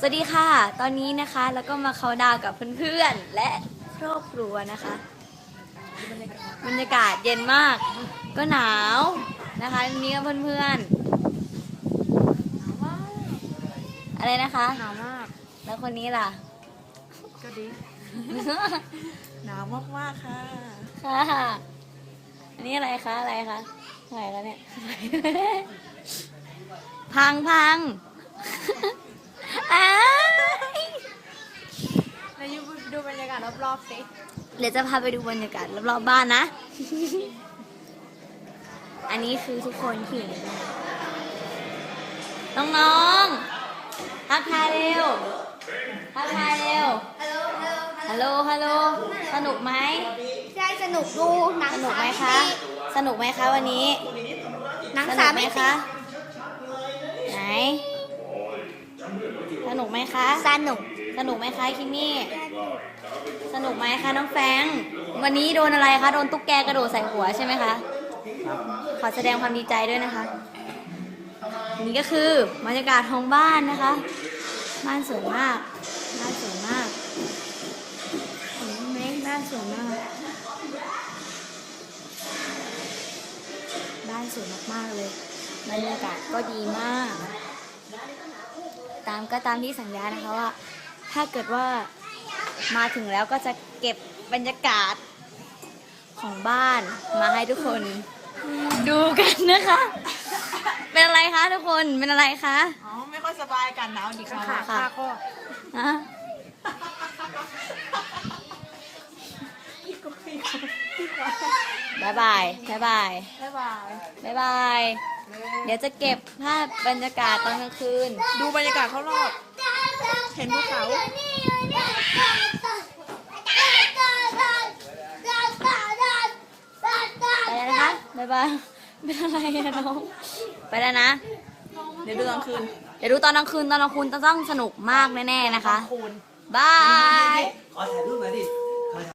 สวัสดีค่ะ ตอนนี้นะคะแล้วก็มาเขาน์ดาวน์กับเพื่อนๆ และครอบครัวนะคะ บรรยากาศเย็นมาก ก็หนาวนะคะนี่ก็เพื่อนๆ อะไรนะคะ หนาวมาก แล้วคนนี้ล่ะ ก็ดี หนาวมากๆค่ะ ค่ะอันนี้อะไรคะ อะไรคะอะไรคะเนี่ย พังพัง อ้าย แล้วยูดูบ รรยากาศรอบๆสิเดี๋ยวจะพาไปดูบรรยากาศรอบๆบ้านนะ อันนี้คือทุกคนที่อยู่ในบ้านน้องๆทักทายเร็วทักทายเร็ว ฮัลโหลฮัลโหลสนุกไหมใช่สนุกดูหนังสนุกไหมสาคะมิติสนุกไหมคะวันนี้ หนังสสานุกไหมมิติคะ ไหน สนุกไหมคะ สนุก สนุกไหมคะคิมมี่ สนุกไหมคะน้องแฟรงค์วันนี้โดนอะไรคะ โดนตุ๊กแกกระโดดใส่หัวใช่ไหมคะ ขอแสดงความดีใจด้วยนะคะ นี่ก็คือบรรยากาศของบ้านนะคะ บ้านสวยมาก บ้านสวยมากเห็นไหมบ้านสวยมาก บ้านสวยมากๆเลยบรรยากาศก็ดีมาก ตามก็ตามที่สัญญานะคะว่า ถ้าเกิดว่ามาถึงแล้วก็จะเก็บบรรยากาศของบ้านมาให้ทุกคนดูกันนะคะ เป็นอะไรคะทุกคน เป็นอะไรคะอ๋อไม่ค่อยสบายกันหนาวดีค่ะค่ะค่าข้อฮะบายบายบายบายบ๊ายบายบายบาย เดี๋ยวจะเก็บภาพบรรยากาศตอนกลางคืน ดูบรรยากาศเขารอบ เห็นภูเขา ไปแล้วนะคะบายบายเป็นอะไรอะน้อง ไปแล้วนะ เดี๋ยวดูกลางคืนเดี๋ยวดูตอนกลางคืนตอนกลางคืนต้องสนุกมากแน่ๆนะคะ คูณบาย ขอถ่ายรูปหน่อยดิ